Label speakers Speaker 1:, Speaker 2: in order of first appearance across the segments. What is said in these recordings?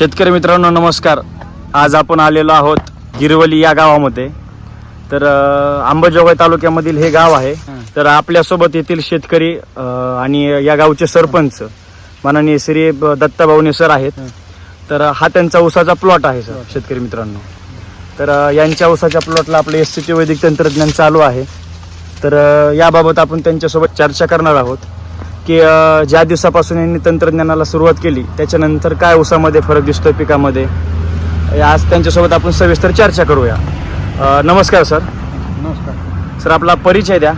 Speaker 1: शेतकरी मित्रांनो नमस्कार. आज आपण आलेलो आहोत गिरवली या गावामध्ये. तर अंबाजोगाई तालुक्यामधील हे गाव आहे. तर आपल्यासोबत येथील शेतकरी अं, आणि या गावचे सरपंच माननीय श्री ब- दत्ताभाऊने सर आहेत. तर हा त्यांचा ऊसाचा प्लॉट आहे सर शेतकरी मित्रांनो. तर अं, यांच्या ऊसाच्या प्लॉटला आपलं एस सी टी वैदिक तंत्रज्ञान चालू आहे. तर अं, याबाबत आपण त्यांच्यासोबत चर्चा करणार आहोत. की ज्या दिवसापासून यांनी तंत्रज्ञानाला सुरुवात केली त्याच्यानंतर काय ऊसामध्ये फरक दिसतोय पिकामध्ये? आज त्यांच्यासोबत आपण सविस्तर चर्चा करूया. नमस्कार सर.
Speaker 2: नमस्कार.
Speaker 1: सर आपला परिचय द्या.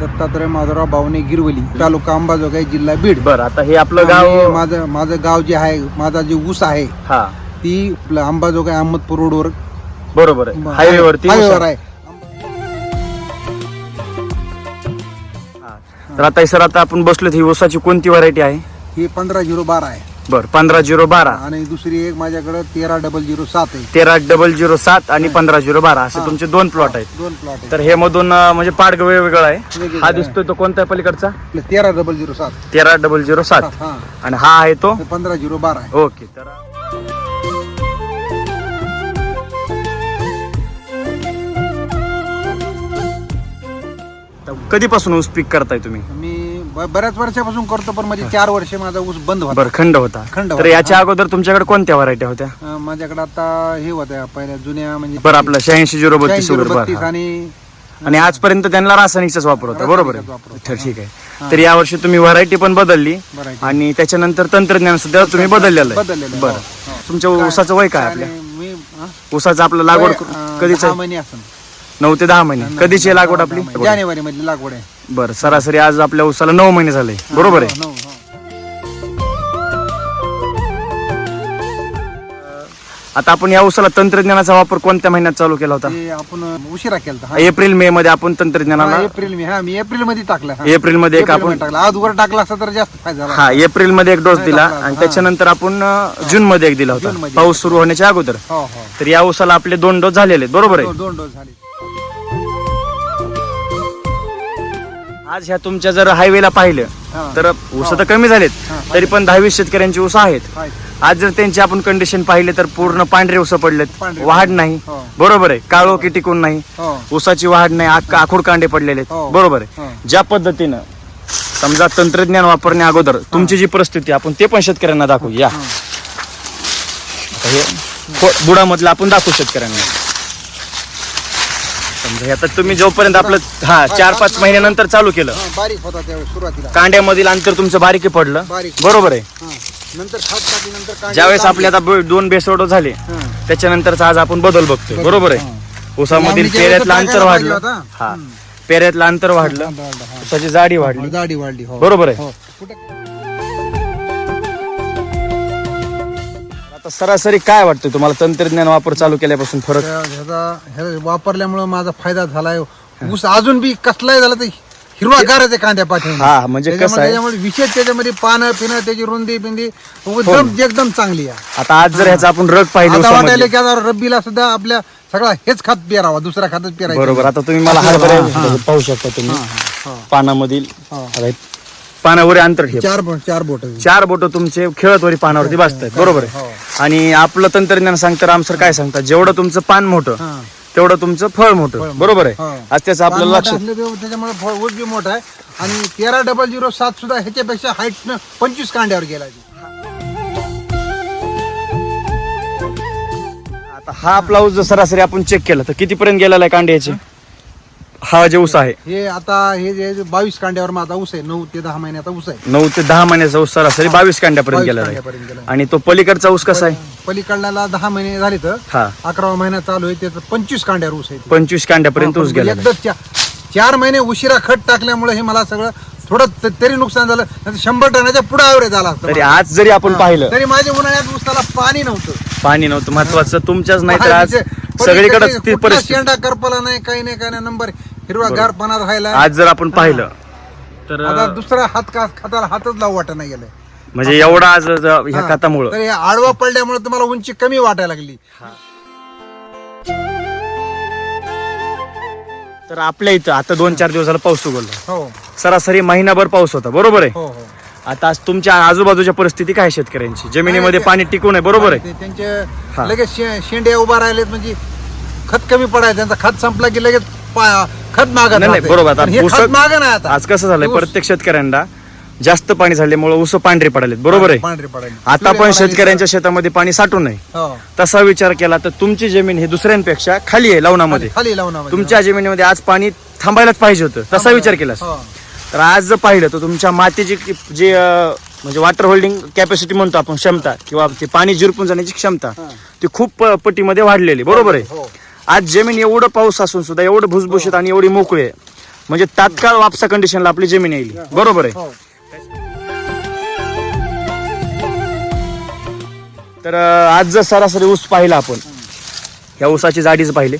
Speaker 2: दत्तात्रय माधवराव बावणे गिरवली तालुका अंबाजोगाई जिल्हा बीड.
Speaker 1: बरं आता हे आपलं गाव
Speaker 2: माझं माझं गाव जे आहे माझा जे ऊस आहे
Speaker 1: हा.
Speaker 2: ती आपलं अंबाजोगाई अहमदपूर रोडवर
Speaker 1: बरोबर आहे. हायवेवरती
Speaker 2: हायवेवर आहे.
Speaker 1: तर आता सर आता आपण बसलो ही ऊसाची कोणती व्हरायटी आहे?
Speaker 2: ही पंधरा झिरो बारा आहे.
Speaker 1: बरं पंधरा झिरो बारा.
Speaker 2: आणि दुसरी एक माझ्याकडे तेरा डबल झिरो सात आहे.
Speaker 1: तेरा डबल झिरो सात आणि पंधरा झिरो बारा असे. तुमचे दोन प्लॉट आहेत.
Speaker 2: दोन प्लॉट आहे
Speaker 1: तर हे मधून म्हणजे पाडग वेगवेगळा आहे. हा
Speaker 2: आहे.
Speaker 1: दिसतोय तो कोणत्या पलीकडचा?
Speaker 2: आपलं तेरा डबल झिरो सात.
Speaker 1: तेरा डबल झिरो सात.
Speaker 2: हा
Speaker 1: आणि हा आहे तो?
Speaker 2: ते पंधरा झिरो बारा आहे.
Speaker 1: ओके तर कधीपासून ऊस पीक करताय तुम्ही
Speaker 2: मी ब- बऱ्याच वर्षापासून करतो पण माझे चार वर्ष माझा ऊस बंद होता
Speaker 1: बरं खंड होता
Speaker 2: खंड
Speaker 1: तर
Speaker 2: होता.
Speaker 1: याच्या अगोदर तुमच्याकडे कोणत्या व्हरायटी होत्या
Speaker 2: अं, माझ्याकडे आता हे होत्या पहिल्या जुन्या म्हणजे
Speaker 1: बरं आपलं शहाऐंशी झिरो बत्तीस
Speaker 2: 86,
Speaker 1: वगैरे
Speaker 2: बत्तीस
Speaker 1: बरं.
Speaker 2: आणि
Speaker 1: आणि आजपर्यंत त्यांना रासायनिकचाच वापर होता बरोबर आहे
Speaker 2: वापर होता.
Speaker 1: तर ठीक आहे. तर यावर्षी तुम्ही व्हरायटी पण बदलली
Speaker 2: आहे.
Speaker 1: आणि त्याच्यानंतर तंत्रज्ञान सुद्धा तुम्ही बदललेलं आहे
Speaker 2: बदललेलं आहे.
Speaker 1: बरं
Speaker 2: हो, हो.
Speaker 1: तुमच्या ऊसाचं वय काय आपल्या
Speaker 2: आणि मी हा?
Speaker 1: ऊसाचं आपलं लागवड
Speaker 2: अं,
Speaker 1: कधीच
Speaker 2: दहा महिने असेल
Speaker 1: नऊ ते दहा महिने. कधीची लागवड आपली?
Speaker 2: जानेवारी मधली लागवड आहे.
Speaker 1: बरं सरासरी आज आपल्या ऊसाला नऊ महिने झाले. बरोबर आहे?
Speaker 2: हो, हो.
Speaker 1: आता आपण या ऊसाला तंत्रज्ञानाचा वापर कोणत्या महिन्यात चालू केला होता?
Speaker 2: ते आपण उशिरा केलता हा.
Speaker 1: एप्रिल मे मध्ये आपण
Speaker 2: हा,
Speaker 1: तंत्रज्ञानाला
Speaker 2: एप्रिल मे हा मी एप्रिलमध्ये टाकला हा.
Speaker 1: एप्रिलमध्ये एक
Speaker 2: एप्रिल
Speaker 1: आपण
Speaker 2: टाकला. आज वर टाकला असता तर जास्त फायदा झाला.
Speaker 1: हा एप्रिलमध्ये एक डोस दिला आणि
Speaker 2: हा.
Speaker 1: त्याच्यानंतर आपण जून मध्ये एक दिला होता. पाऊस सुरू होण्याच्या अगोदर.
Speaker 2: हो हो.
Speaker 1: तर या ऊसाला आपले दोन डोस झालेले आहेत. बरोबर आहे?
Speaker 2: दोन डोस झाले
Speaker 1: आज ह्या तुमच्या जर हायवेला पाहिलं
Speaker 2: हा.
Speaker 1: तर ऊस तर कमी झालेत.
Speaker 2: हा.
Speaker 1: तरी पण दहावीस शेतकऱ्यांची ऊस आहेत. आज जर त्यांची आपण कंडिशन पाहिले तर पूर्ण पांढरे ऊस पडलेत. वाढ नाही.
Speaker 2: हो.
Speaker 1: बरोबर आहे. काळो की टिकून नाही.
Speaker 2: हो.
Speaker 1: ऊसाची वाढ नाही. आक- आखूड कांडे पडलेले आहेत.
Speaker 2: हो.
Speaker 1: बरोबर आहे.
Speaker 2: हो.
Speaker 1: ज्या पद्धतीनं समजा तंत्रज्ञान वापरण्या अगोदर तुमची जी परिस्थिती आपण ते पण शेतकऱ्यांना दाखवू. या. हे. बुडामधलं आपण दाखवू शेतकऱ्यांना. समजा आता तुम्ही जोपर्यंत आपलं हा चार पाच महिन्यानंतर चालू केलं
Speaker 2: हा, बारीक होता त्यावेळेस सुरुवातीला
Speaker 1: कांड्यामधील अंतर तुमचं बारीकी पडलं
Speaker 2: बारीक.
Speaker 1: बरोबर आहे
Speaker 2: हा. नंतर खात
Speaker 1: ज्यावेळेस. आपले आता ब- दोन बेसोडो झाले
Speaker 2: हा.
Speaker 1: त्याच्यानंतरचा आज आपण बदल बघतोय बरोबर आहे ऊसामधील पेऱ्यातलं
Speaker 2: वेळेस
Speaker 1: अंतर
Speaker 2: टाकायला
Speaker 1: वाढलं
Speaker 2: पाहिजे होता.
Speaker 1: हा. पेऱ्यातलं अंतर वाढलं
Speaker 2: हा.
Speaker 1: ऊसाची जाडी वाढली
Speaker 2: जाडी वाढली हो
Speaker 1: बरोबर आहे
Speaker 2: हो. कुठं-
Speaker 1: आता सरासरी काय वाटतं तुम्हाला? तंत्रज्ञान वापर चालू केल्यापासून फरक?
Speaker 2: त्या- ह्याचा हे वापरल्यामुळे माझा फायदा झालाय. ऊस अजून बी कसलाही झाला तर हिरवा गाराचे कांद्या पाठवून
Speaker 1: हा, म्हणजे कसं आहे?
Speaker 2: त्याच्यामुळे विशेष त्याच्यामध्ये पानं पिणं त्याची रुंदी पिंदी एकदम एकदम चांगली आहे.
Speaker 1: आता आज जर ह्याचा आपण रग पाहिलं
Speaker 2: आता वाटायला की आता रब्बीला सुद्धा आपल्या सगळा हेच खात पेरावा दुसरा खातच पेरायचं
Speaker 1: बरोबर. आता तुम्ही मला हरभरे पाहू शकता तुम्ही.
Speaker 2: हा.
Speaker 1: पानामधील
Speaker 2: हा.
Speaker 1: आता हे. पानावर अंतर ठेव.
Speaker 2: चार बो- चार बोट.
Speaker 1: चार बोट तुमचे खेळतवरी पानावरती बसतात बरोबर
Speaker 2: हो.
Speaker 1: आहे आणि आपलं तंत्रज्ञान सांगतं राम सर काय सांगतात? जेवढं तुमचं पान मोठं तेवढं तुमचं फळ मोठं बरोबर आहे?
Speaker 2: हो.
Speaker 1: आज त्याचं आपलं लक्ष
Speaker 2: त्याच्यामुळे फळ ऊस बी मोठा आहे. आणि तेरा डबल झिरो सात सुद्धा ह्याच्यापेक्षा हाईट पंचवीस कांड्यावर गेला
Speaker 1: आता हा ऊस जर सरासरी आपण चेक केला तर कितीपर्यंत गेलेला आहे कांड्याचे हा जे ऊस आहे
Speaker 2: हे आता हे जे बावीस कांड्यावर माझा ऊस आहे नऊ ते दहा महिन्याचा ऊस आहे
Speaker 1: नऊ ते दहा महिन्याचा ऊस सरासरी बावीस कांड्यापर्यंत
Speaker 2: बावीस
Speaker 1: गेलेला आहे
Speaker 2: कांड्यापर्यंत गेला.
Speaker 1: आणि तो पलीकडचा ऊस कसा आहे
Speaker 2: पलीकडल्याला दहा महिने झाले तर
Speaker 1: हा
Speaker 2: अकरावा महिना चालू आहे त्याचं पंचवीस कांड्यावर ऊस आहे.
Speaker 1: पंचवीस कांड्यापर्यंत ऊस गेला
Speaker 2: चा- चार महिने उशिरा खत टाकल्यामुळे हे मला सगळं थोडं त- तरी नुकसान झालं नाहीतर शंभर टनाच्या पुढे ॲव्हरेज झाला असतं
Speaker 1: तरी
Speaker 2: मला.
Speaker 1: आज जरी आपण. पाहिलं
Speaker 2: तरी माझ्या उन्हाळ्यात ऊसाला पाणी नव्हतं
Speaker 1: पाणी नव्हतं महत्वाचं तुमच्याच नाही तर आज सगळीकडे ती
Speaker 2: कुठला
Speaker 1: परिस्थिती
Speaker 2: शेंडा करपला नाही काही नाही काही नाही नंबर हिरवा गार पाना राहिला.
Speaker 1: आज जर आपण पाहिलं तर
Speaker 2: आता दुसरा हात का खताला हातच लावू वाटत नाही गेलाय
Speaker 1: म्हणजे एवढा आज ज- ह्या. खतामुळं.
Speaker 2: हे आडवा पडल्यामुळे तुम्हाला उंची कमी वाटायला लागली.
Speaker 1: तर आपल्या इथं आता दोन चार दिवस झाला पाऊस उघडला
Speaker 2: हो.
Speaker 1: सरासरी महिनाभर पाऊस होता बरोबर आहे?
Speaker 2: हो हो.
Speaker 1: आता आज तुमच्या आजूबाजूच्या परिस्थिती काय शेतकऱ्यांची जमिनीमध्ये पाणी टिकून आहे बरोबर आहे
Speaker 2: ते
Speaker 1: हा.
Speaker 2: त्यांचे लगेच शे- शेंड्या उभा राहिलेत म्हणजे खत कमी पडायचं त्यांचा खत संपला की लगेच पा- खत मागत
Speaker 1: नाही, नाही,
Speaker 2: राहते.
Speaker 1: बरोबर. आता
Speaker 2: हे खत माग नाही आता
Speaker 1: आज कसं झालंय
Speaker 2: ऊस-
Speaker 1: प्रत्येक शेतकऱ्यांना जास्त पाणी झाल्यामुळे ऊस पांढरे पडालेत बरोबर आहे
Speaker 2: पांढरे पडायले.
Speaker 1: आता
Speaker 2: सूर्य
Speaker 1: पण
Speaker 2: पडायले
Speaker 1: शेतकऱ्यांच्या शेतामध्ये पाणी साठून नाही
Speaker 2: हो.
Speaker 1: तसा विचार केला तर तुमची जमीन ही दुसऱ्यांपेक्षा खाली आहे लवणामध्ये
Speaker 2: खाली लावून
Speaker 1: तुमच्या जमिनीमध्ये आज पाणी थांबायलाच पाहिजे होतं तसा विचार केला
Speaker 2: हो.
Speaker 1: तर आज जर पाहिलं तर तुमच्या मातीची जी म्हणजे वॉटर होल्डिंग कॅपॅसिटी म्हणतो आपण क्षमता किंवा ते पाणी जिरपून जाण्याची क्षमता ती खूप पटीमध्ये वाढलेली. बरोबर आहे?
Speaker 2: हो.
Speaker 1: आज जमीन एवढं पाऊस असून सुद्धा एवढं भुसभुशीत आणि एवढी मोकळी आहे. म्हणजे तात्काळ वापसा कंडिशनला आपली जमीन येईल. बरोबर आहे?
Speaker 2: हो.
Speaker 1: तर आज जर सरासरी ऊस पाहिला आपण ह्या ऊसाची जाडीच पाहिली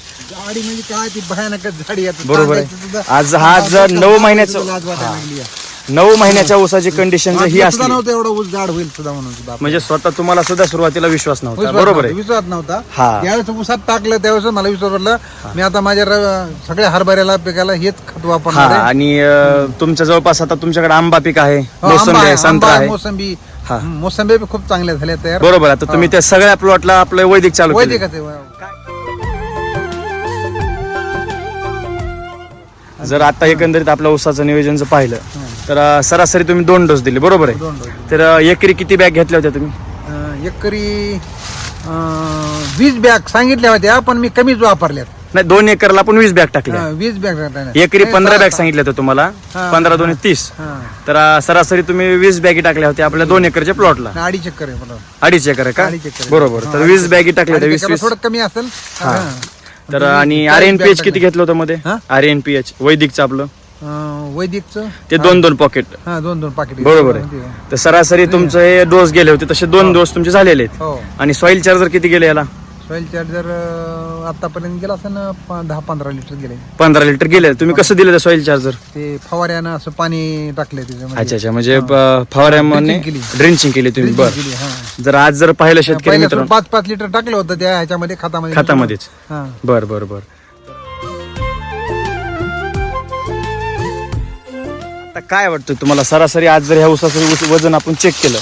Speaker 2: झाडी म्हणजे काय ती भयानकच झाडी आहे.
Speaker 1: बरोबर आहे.
Speaker 2: तांदळाची सुद्धा-
Speaker 1: आज हा जर नऊ महिन्याचं-
Speaker 2: सुद्धा लाज वाटायला लागली आहे.
Speaker 1: नऊ महिन्याच्या ऊसाची कंडिशन जर ही
Speaker 2: वाटलं
Speaker 1: असली
Speaker 2: नव्हतं एवढं ऊस झाड होईल सुद्धा म्हणून सुद्धा
Speaker 1: म्हणजे स्वतः तुम्हाला सुद्धा सुरुवातीला विश्वास नव्हता
Speaker 2: विश्वास
Speaker 1: बरोबर
Speaker 2: नव्हता,
Speaker 1: आहे
Speaker 2: विश्वास नव्हता
Speaker 1: हा.
Speaker 2: ज्यावेळेस ऊसात टाकलं त्यावेळेस मला विश्वास वाटला मी आता माझ्या र- सगळ्या हरभऱ्याला पिकाला हेच खत
Speaker 1: हा
Speaker 2: वापरणार आहे.
Speaker 1: आणि अं, तुमच्या जवळपास आता तुमच्याकडे आंबा पीक आहे
Speaker 2: हो,
Speaker 1: मोसंबी आहे
Speaker 2: आहे,
Speaker 1: संत्रा
Speaker 2: आहे,
Speaker 1: आहे
Speaker 2: मोसंबी
Speaker 1: हा.
Speaker 2: मोसंबी बी खूप चांगल्या झाल्या तयार
Speaker 1: बरोबर आता तुम्ही त्या सगळ्या प्लॉटला आपलं वैदिक चालू केलं
Speaker 2: वैदिक आहे ते.
Speaker 1: जर आता एकंदरीत आपल्या ऊसाचं नियोजन जर पाहिलं तर अं, सरासरी तुम्ही दोन डोस दिले बरोबर आहे?
Speaker 2: दोन डोस.
Speaker 1: तर अं, एकरी किती बॅग घेतल्या होत्या तुम्ही?
Speaker 2: अं, एकरी अं, वीस बॅग सांगितल्या होत्या पण मी कमीच वापरल्यात.
Speaker 1: नाही दोन एकरला आपण वीस बॅग टाकल्या.
Speaker 2: वीस बॅग
Speaker 1: एकरी पंधरा बॅग सांगितल्या होत्या तुम्हाला.
Speaker 2: हा.
Speaker 1: पंधरा दोन तीस.
Speaker 2: हा.
Speaker 1: तर अं, सरासरी तुम्ही वीस बॅगी टाकल्या होत्या आपल्या दोन एकरच्या प्लॉटला.
Speaker 2: अडीच चक्कर आहे मला
Speaker 1: अडीच एकर आहे का?
Speaker 2: अडीच एकर आहे.
Speaker 1: बरोबर. तर वीस बॅगी टाकल्या होत्या वीस वीस.
Speaker 2: थोडं कमी असेल.
Speaker 1: हा.
Speaker 2: हं.
Speaker 1: तर आणि आर एन पी एच किती. घेतलं होतं मध्ये?
Speaker 2: हा?
Speaker 1: आर एन पी एच वैदिकचं आपलं.
Speaker 2: अं, वैदिकचं?
Speaker 1: ते दोन दोन पॉकेट
Speaker 2: हा दोन दोन पाकिट
Speaker 1: बरोबर आहे. तर सरासरी तुमचं हे डोस गेले होते तसे दोन डोस तुमचे झालेले आहेत.
Speaker 2: हो.
Speaker 1: आणि सॉइल चार्जर किती गेले याला?
Speaker 2: सॉइल चार्जर आतापर्यंत गेला असेल ना दहा पंधरा लिटर गेले.
Speaker 1: पंधरा लिटर गेले. तुम्ही कसं दिलं सॉइल चार्जर
Speaker 2: ते फवाऱ्यानं असं पाणी टाकलंय त्याच्यामध्ये
Speaker 1: अच्छा अच्छा. म्हणजे फवाऱ्यामध्ये
Speaker 2: Drenching केली.
Speaker 1: ड्रिंचिंग केली तुम्ही. बर.
Speaker 2: केली, हा.
Speaker 1: जर आज जर पाहिलं शेतकरी
Speaker 2: पहिल्या
Speaker 1: मित्रांनो.
Speaker 2: पाच पाच लिटर टाकलं होतं त्या ह्याच्यामध्ये खतामध्ये.
Speaker 1: खतामध्येच.
Speaker 2: हा.
Speaker 1: बर बर बर. आता काय वाटतं तुम्हाला? सरासरी आज जर ह्या ऊसाचं ऊस- वजन आपण चेक केलं.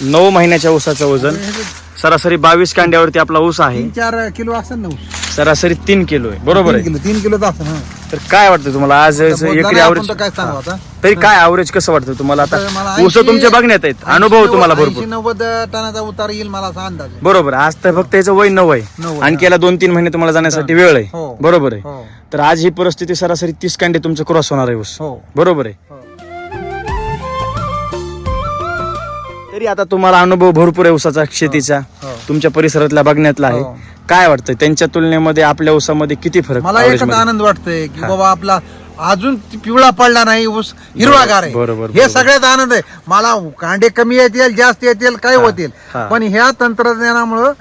Speaker 1: नऊ महिन्याच्या ऊसाचं वजन. सरासरी बावीस कांड्यावरती आपला ऊस आहे.
Speaker 2: तीन चार किलो असेल ना ऊस.
Speaker 1: सरासरी तीन किलो आहे. बरोबर
Speaker 2: तीन
Speaker 1: आहे
Speaker 2: किलो तीन किलो असेल हा.
Speaker 1: तर काय वाटतं तुम्हाला? आज
Speaker 2: आता
Speaker 1: एकरी
Speaker 2: आपण तर काय सांगू आता?
Speaker 1: तरी काय ॲव्हरेज कसं वाटतं तुम्हाला
Speaker 2: मला
Speaker 1: आता ऊस तुमच्या बघण्यात आहेत. अनुभव तुम्हाला भरपूर.
Speaker 2: नव्वद टनाचा उतार येईल मला असा अंदाज आहे.
Speaker 1: बरोबर. आज तर फक्त याचं वय नऊ आहे.
Speaker 2: आहे,
Speaker 1: आणखी याला दोन तीन महिने तुम्हाला जाण्यासाठी वेळ आहे.
Speaker 2: हो.
Speaker 1: बरोबर आहे.
Speaker 2: हो.
Speaker 1: तर आज ही परिस्थिती सरासरी तीस कांडे तुमचं क्रॉस होणार आहे ऊस.
Speaker 2: हो.
Speaker 1: बरोबर आहे.
Speaker 2: हो.
Speaker 1: तरी आता तुम्हाला अनुभव भरपूर आहे ऊसाचा शेतीचा
Speaker 2: हो.
Speaker 1: तुमच्या परिसरातला बघण्यातला आहे
Speaker 2: हो.
Speaker 1: काय वाटतं त्यांच्या तुलनेमध्ये आपल्या ऊसामध्ये किती फरक
Speaker 2: मला
Speaker 1: average
Speaker 2: एकच
Speaker 1: मध्ये?
Speaker 2: आनंद वाटतोय की बाबा आपला अजून ती पिवळा पडला नाही ऊस हिरवागार आहे
Speaker 1: बरोबर,
Speaker 2: हे
Speaker 1: बरोबर.
Speaker 2: सगळ्यात आनंद आहे मला कांडे कमी येतील जास्त येतील काय होतील
Speaker 1: हा.
Speaker 2: पण ह्या तंत्रज्ञानामुळं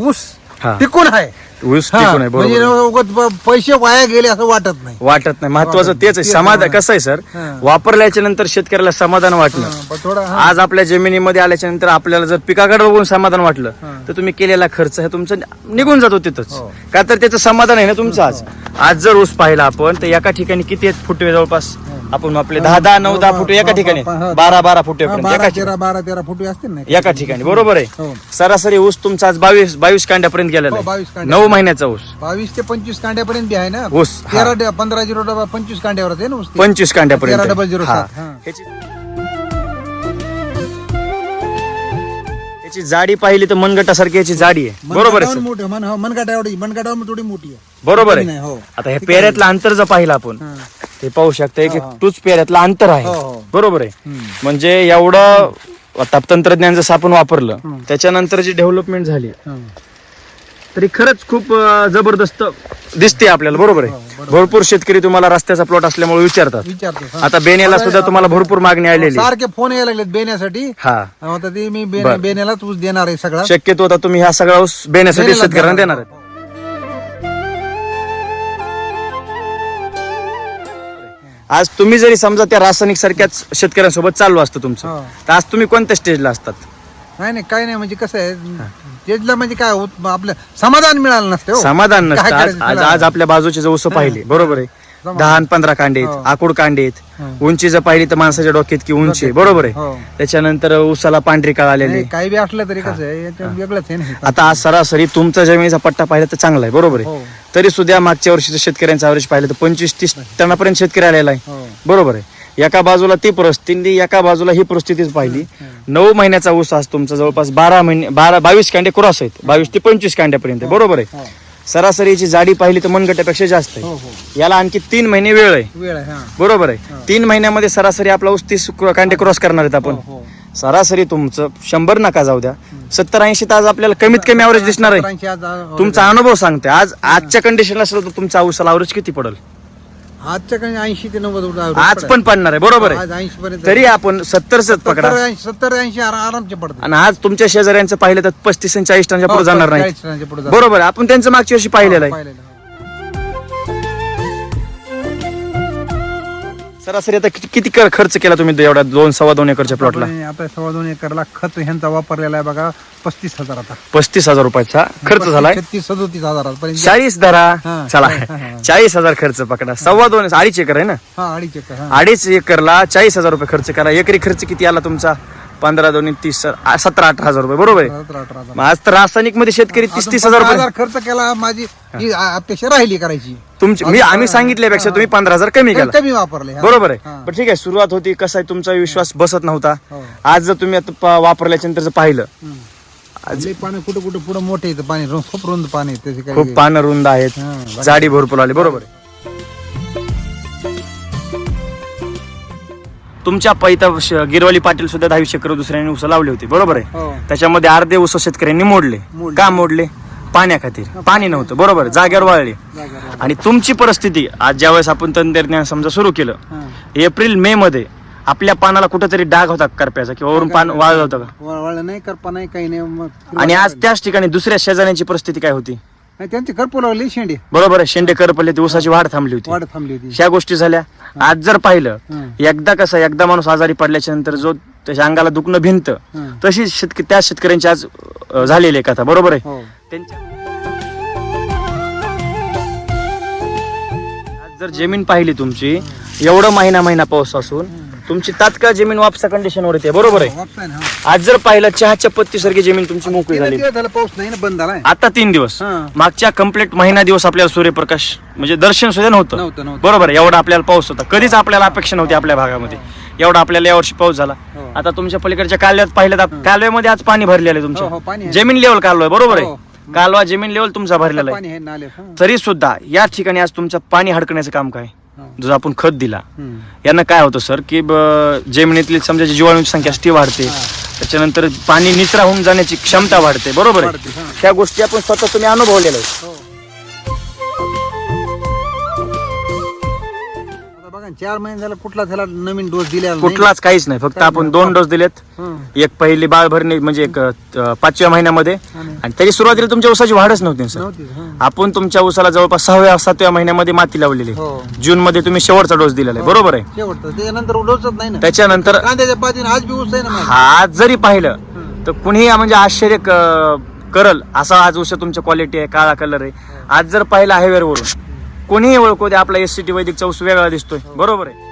Speaker 2: ऊस
Speaker 1: हा.
Speaker 2: टिकून आहे
Speaker 1: ऊस टिकून आहे
Speaker 2: म्हणजे
Speaker 1: बरोबर
Speaker 2: उगाच प- पैसे वाया गेले असं वाटत नाही
Speaker 1: वाटत नाही महत्वाचं तेच आहे. समाधान कसं आहे सर. वापरल्याच्या नंतर शेतकऱ्याला समाधान वाटलं
Speaker 2: हा, पण थोडा हा.
Speaker 1: आज आपल्या जमिनीमध्ये आल्याच्यानंतर आपल्याला जर पिकाकडे बघून समाधान वाटलं. तर तुम्ही केलेला खर्च हे तुमचं निघून जातो तिथंच
Speaker 2: हो.
Speaker 1: का तर त्याचं समाधान आहे ना तुमचं आज आज जर ऊस पाहिला आपण तर एका ठिकाणी किती आहेत फुटवे जवळपास आपण आपले दहा दहा नऊ दहा फुट एका ठिकाणी बारा बारा
Speaker 2: हा, बारा
Speaker 1: ठिकाणी
Speaker 2: तेरा बारा तेरा फुटे असतील ना
Speaker 1: एका ठिकाणी बरोबर आहे
Speaker 2: हो.
Speaker 1: सरासरी ऊस तुमचा आज बावीस बावीस कांड्यापर्यंत गेलेला
Speaker 2: हो,
Speaker 1: आहे
Speaker 2: कांड्या.
Speaker 1: नऊ महिन्याचा ऊस
Speaker 2: बावीस ते पंचवीस कांड्यापर्यंत बी आहे ना
Speaker 1: ऊस, हा.
Speaker 2: तेरा डे- पंधरा झिरो डबा पंचवीस कांड्यावर आहे ना ऊस ते.
Speaker 1: पंचवीस कांड्यापर्यंत
Speaker 2: तेरा डबल झिरो
Speaker 1: हा.
Speaker 2: सात, हा.
Speaker 1: ह्याची जाडी पाहिली तर मनगटासारखी याची जाडी आहे बरोबर आहे
Speaker 2: मनगटावर मोठी मन हो, मनगटा एवढी मनगटावर थोडी मोठी आहे
Speaker 1: बरोबर
Speaker 2: नाही,
Speaker 1: आहे
Speaker 2: हो.
Speaker 1: आता हे पेऱ्यातलं अंतर जर पाहिलं आपण
Speaker 2: हा.
Speaker 1: ते पाहू शकता एक
Speaker 2: हा.
Speaker 1: टूच पेऱ्यातलं अंतर आहे
Speaker 2: हो, हो.
Speaker 1: बरोबर आहे. म्हणजे एवढं आता तंत्रज्ञान जसं आपण वापरलं. त्याच्यानंतर जी डेव्हलपमेंट झाली
Speaker 2: हा.
Speaker 1: तरी खरंच खूप जबरदस्त दिसते आपल्याला बरोबर
Speaker 2: हो,
Speaker 1: आहे भरपूर शेतकरी तुम्हाला रस्त्याचा प्लॉट असल्यामुळे विचारतात
Speaker 2: विचारतो हा.
Speaker 1: आता बेनेला सुद्धा तुम्हाला भरपूर मागणी आलेली आहे.
Speaker 2: सारखे फोन यायला लागलेत बेण्यासाठी
Speaker 1: हा
Speaker 2: आता ते मी. बेण्यालाच ऊस देणार आहे सगळा
Speaker 1: शक्यतो आता तुम्ही हा सगळा ऊस बेण्यासाठी शेतकऱ्यांना देणार
Speaker 2: देणार.
Speaker 1: आज तुम्ही जरी समजा त्या रासायनिक सारख्याच शेतकऱ्यांसोबत चालू असतं तुमचं
Speaker 2: हा.
Speaker 1: तर आज तुम्ही कोणत्या स्टेजला असतात
Speaker 2: नाही नाही काही नाही म्हणजे कसं आहे तेजला म्हणजे काय होत- आपलं समाधान मिळालं नसतं हो.
Speaker 1: समाधान
Speaker 2: काय
Speaker 1: नसतं आज
Speaker 2: करायचं
Speaker 1: आज आपल्या बाजूचे जे ऊस पाहिले बरोबर आहे. दहा आणि पंधरा कांडे आहेत
Speaker 2: हो.
Speaker 1: आकुड कांडे आहेत.
Speaker 2: हो.
Speaker 1: उंची जर पाहिली तर माणसाच्या डोक्यात की उंची आहे बरोबर आहे.
Speaker 2: हो.
Speaker 1: त्याच्यानंतर उसाला पांढरी काळ आलेली
Speaker 2: काही बी असलं तरी कसं वेगळंच आहे.
Speaker 1: आता आज सरासरी तुमचा जमिनीचा पट्टा पाहिला तर चांगला आहे बरोबर आहे. तरी सुद्धा मागच्या वर्षीचं शेतकऱ्यांचा ॲव्हरेज पाहिलं तर पंचवीस तीस टनापर्यंत शेतकरी आलेला आहे. बरोबर आहे. एका बाजूला ती परिस्थिती एका बाजूला ही परिस्थितीच पाहिली. नऊ महिन्याचा ऊस आज तुमचा जवळपास बारा महिने बारा बावीस कांडे क्रॉस आहेत. बावीस ते पंचवीस कांड्यापर्यंत. बरोबर आहे. सरासरीची जाडी पाहिली तर मनगटापेक्षा जास्त
Speaker 2: हो
Speaker 1: आहे.
Speaker 2: हो
Speaker 1: याला आणखी तीन महिने वेळ आहे.
Speaker 2: वेळ आहे हा.
Speaker 1: बरोबर आहे. तीन महिन्यामध्ये सरासरी आपला ऊस तीस कांडे क्रॉस करणार आहेत आपण.
Speaker 2: हो
Speaker 1: सरासरी तुमचं शंभर नका जाऊ द्या. सत्तर ऐंशी तास आपल्याला कमीत कमी ॲव्हरेज दिसणार आहे.
Speaker 2: आज-
Speaker 1: तुमचा अनुभव सांगते. आज आजच्या कंडिशनला सुद्धा तुमचा ऊसाला ॲव्हरेज किती पडेल?
Speaker 2: आजच्या काही ऐंशी ते नव्वद
Speaker 1: आज पण पडणार आहे बरोबर आहे.
Speaker 2: आज ऐंशी पर्यंत
Speaker 1: तरी आपण सत्तरच पकडा.
Speaker 2: सत्तर ऐंशी सत्तर ऐंशी आरा- आरामचे पडतात.
Speaker 1: आणि आज तुमच्या शेजाऱ्यांचं पाहिलं तर पस्तीस आणि चाळीस टनच्या पुढे जाणार नाही.
Speaker 2: चाळीस टनाच्या पुढे जाणार.
Speaker 1: बरोबर आहे. आपण त्यांचं मागच्या वर्षी पाहिलेलं आहे.
Speaker 2: पाहिलेलं आहे.
Speaker 1: सरासरी आता किती- किती कर- खर्च केला तुम्ही एवढा दोन सव्वा दोन एकरच्या प्लॉटला
Speaker 2: आपण आता सव्वा दोन एकरला खत ह्यांचा वापरलेला आहे बघा पस्तीस हजार आता.
Speaker 1: पस्तीस हजार रुपयाचा खर्च झालाय?
Speaker 2: छत्तीस सदोतीस हजार
Speaker 1: चाळीस धरा.
Speaker 2: हा.
Speaker 1: चला.
Speaker 2: हा, हा.
Speaker 1: चाळीस हजार खर्च पकडा. सव्वा दोन अडीच एकर आहे ना?
Speaker 2: हा अडीच एकर हा.
Speaker 1: अडीच एकरला चाळीस हजार रुपये खर्च करा. एकरी खर्च किती आला तुमचा? पंधरा दोन तीस सतरा अठरा हजार रुपये बरोबर आहे? मग आज तर रासायनिकमध्ये शेतकरी तीस तीस हजार रुपये.
Speaker 2: खर्च केला माझी अपेक्षा राहिली करायची.
Speaker 1: तुमची मी आम्ही सांगितल्यापेक्षा तुम्ही पंधरा हजार कमी केला.
Speaker 2: कमी वापरले.
Speaker 1: बरोबर आहे. पण ठीक आहे सुरुवात होती कसं आहे तुमचा विश्वास? बसत नव्हता.
Speaker 2: हो.
Speaker 1: आज जर तुम्ही आता वापरल्याच्या नंतर पाहिलं
Speaker 2: पाणी कुठं कुठं पुढे मोठे पाणी खूप रुंद पाणी
Speaker 1: खूप पानं रुंद आहेत. जाडी भरपूर आली बरोबर आहे. तुमच्या पैता गिरवाली पाटील सुद्धा दहावी शेकर दुसऱ्याने उस लावली होती बरोबर आहे?
Speaker 2: हो.
Speaker 1: त्याच्यामध्ये अर्धे उस शेतकऱ्यांनी मोडले. का मोडले? पाण्याखातीर. पाणी नव्हतं बरोबर. जागेवर वाळले. आणि तुमची परिस्थिती आज ज्यावेळेस आपण तंत्रज्ञान समजा सुरू केलं. एप्रिल मे मध्ये आपल्या पानाला कुठेतरी डाग होता करप्याचा? किंवा वरून पान वाळलं होतं का?
Speaker 2: वळ- वळलं नाही करपा नाही काही नाही.
Speaker 1: आणि आज त्याच ठिकाणी दुसऱ्या शेजाऱ्यांची परिस्थिती काय होती?
Speaker 2: नाही, त्यांची करपू लागली शेंडी.
Speaker 1: बरोबर आहे. शेंडे करपले ती ऊसाची वाढ थांबली होती.
Speaker 2: वाढ थांबली होती.
Speaker 1: ह्या गोष्टी झाल्या. आज जर पाहिलं
Speaker 2: हं.
Speaker 1: एकदा कसं एकदा माणूस आजारी पडल्याच्या नंतर जो त्याच्या अंगाला दुखणं भिंत
Speaker 2: हं.
Speaker 1: तशी शेतक त्या शेतकऱ्यांची आज अं, झालेली आहे कथा. बरोबर आहे?
Speaker 2: हो.
Speaker 1: त्यांच्या आज जर जमीन पाहिली तुमची एवढं महिना महिना पाऊस असून तुमची तात्काळ जमीन वापसा कंडिशन वर येते बरोबर आहे.
Speaker 2: ना, हा.
Speaker 1: आज जर पाहिलं चहाच्या पत्ती सारखी जमीन तुमची मोकळी
Speaker 2: तीन
Speaker 1: झाली.
Speaker 2: दिवस झाला पाऊस नाही ना बंद झालाय
Speaker 1: आता तीन दिवस.
Speaker 2: हा.
Speaker 1: मागच्या कंप्लीट महिना दिवस आपल्याला सूर्यप्रकाश म्हणजे दर्शन सुद्धा नव्हतं.
Speaker 2: नव्हतं नव्हतं.
Speaker 1: बरोबर आहे. एवढा आपल्याला पाऊस होता. कधीच आपल्याला अपेक्षा नव्हती आपल्या भागामध्ये. एवढा आपल्याला यावर्षी पाऊस झाला.
Speaker 2: हो.
Speaker 1: आता तुमच्या पलीकडच्या कालव्यात पाहिलं तर कालव्यामध्ये आज पाणी भरलेलं आहे
Speaker 2: हो, हो, पाणी
Speaker 1: तुमच्या
Speaker 2: आहे.
Speaker 1: जमीन लेवल कालवा आहे. बरोबर
Speaker 2: हो.
Speaker 1: आहे कालवा जमीन लेवल तुमचा भरलेला आहे.
Speaker 2: पाणी आहे नाले. हा.
Speaker 1: तरी सुद्धा या ठिकाणी आज तुमचं पाणी हडकण्याचं काम काय?
Speaker 2: हो.
Speaker 1: जो आपण खत दिला. यानं काय होतं सर की जमिनीतली समजा जी जीवाणूची संख्या असते ती वाढते त्याच्यानंतर पाणी निचरा होऊन जाण्याची क्षमता वाढते बरोबर आहे
Speaker 2: हा.
Speaker 1: त्या गोष्टी आपण स्वतः तुम्ही अनुभवलेल्या
Speaker 2: चार महिने झाला कुठला त्याला नवीन डोस नाही.
Speaker 1: कुठलाच काहीच नाही. फक्त आपण दोन डोस दिलेत.
Speaker 2: हं.
Speaker 1: एक पहिली बाळ भरणे म्हणजे एक अं, पाचव्या महिन्यामध्ये.
Speaker 2: आणि
Speaker 1: तरी सुरुवातीला तुमच्या ऊसाची वाढच नव्हती सर.
Speaker 2: हं.
Speaker 1: आपण तुमच्या ऊसाला जवळपास सहाव्या सातव्या महिन्यामध्ये माती लावलेली.
Speaker 2: हो.
Speaker 1: जून मध्ये तुम्ही शेवटचा डोस दिलेला आहे. बरोबर आहे?
Speaker 2: शेवटचं. त्याच्यानंतर डोसच नाही ना.
Speaker 1: त्याच्यानंतर
Speaker 2: कांद्याच्या पातीने आज बी ऊस आहे ना माझा.
Speaker 1: हा आज जरी पाहिलं तर कुणीही म्हणजे आश्चर्य क- करल. असा आज ऊस तुमच्या क्वालिटी आहे काळा कलर आहे. आज जर पाहिलं हायवेर वरून कोणीही ओळखू दे आपला एस सी टी वैदिकचा ऊस वेगळा दिसतोय. बरोबर आहे.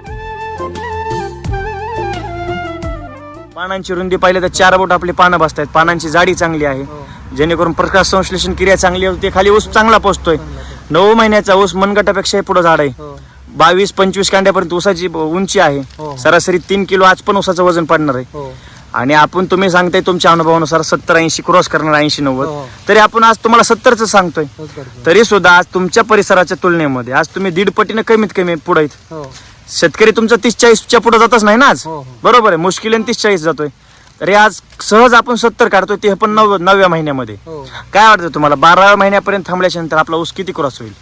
Speaker 1: पानांची रुंदी पाहिलं तर चार बोट आपली पानं बसतायत. पानांची जाडी चांगली आहे. जेणेकरून प्रकाश संश्लेषण क्रिया चांगली होते खाली ऊस चांगला पोचतोय. नऊ महिन्याचा ऊस मनगटापेक्षाही पुढे झाड आहे.
Speaker 2: हो.
Speaker 1: बावीस पंचवीस कांड्यापर्यंत ऊसाची उंची आहे.
Speaker 2: हो.
Speaker 1: सरासरी तीन किलो आज पण ऊसाचं वजन पडणार आहे.
Speaker 2: हो.
Speaker 1: आणि आपण तुम्ही सांगताय तुमच्या अनुभवानुसार सत्तर ऐंशी क्रॉस करणार ऐंशी नव्वद.
Speaker 2: हो.
Speaker 1: तरी आपण आज तुम्हाला सत्तरच सांगतोय.
Speaker 2: करतो.
Speaker 1: तरी सुद्धा आज तुमच्या परिसराच्या तुलनेमध्ये आज तुम्ही दीड पटीने कमीत कमी पुढे आहेत.
Speaker 2: हो.
Speaker 1: शेतकरी तुमचा तीस चाळीसच्या पुढे जातच नाही ना आज?
Speaker 2: हो, हो.
Speaker 1: बरोबर आहे. मुश्किलीने तीस चाळीस जातोय. तरी आज सहज आपण सत्तर काढतोय ते पण नव नवव्या महिन्यामध्ये.
Speaker 2: हो.
Speaker 1: काय वाटतं तुम्हाला? बाराव्या महिन्यापर्यंत थांबल्याच्या नंतर आपला ऊस किती क्रॉस होईल?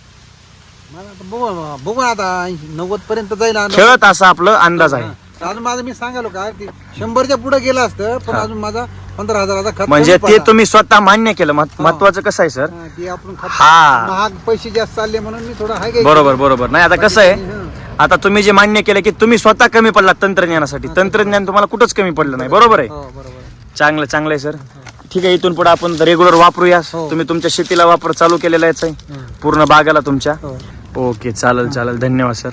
Speaker 2: मला आता बघू बघू आता नव्वद पर्यंत जाईल.
Speaker 1: खेळत असा आपलं अंदाज आहे.
Speaker 2: हा. अजून माझं मी सांगालो का शंभरच्या पुढे गेलं असतं पण अजून माझा पंधरा हजाराचा खर्च
Speaker 1: म्हणजे ते
Speaker 2: पडला.
Speaker 1: तुम्ही स्वतः मान्य केलं. महत्- महत्वाचं कसं आहे सर?
Speaker 2: हा, ते आपण खर्च-
Speaker 1: हा.
Speaker 2: महाग पैसे जास्त चालले म्हणून मी थोडा हाय
Speaker 1: बरोबर बरोबर. नाही आता कसं आहे. आता तुम्ही जे मान्य केलं की तुम्ही स्वतः कमी पडलात तंत्रज्ञानासाठी. तंत्रज्ञान तुम्हाला कुठंच कमी पडलं नाही. बरोबर आहे?
Speaker 2: हो बरोबर
Speaker 1: चांगलं चांगलं आहे सर. ठीक आहे इथून पुढे आपण रेग्युलर वापरूया.
Speaker 2: हो.
Speaker 1: तुम्ही तुमच्या शेतीला वापर चालू केलेला आहे. पूर्ण बागाला तुमच्या.
Speaker 2: हो.
Speaker 1: ओके चालेल चालेल. धन्यवाद सर.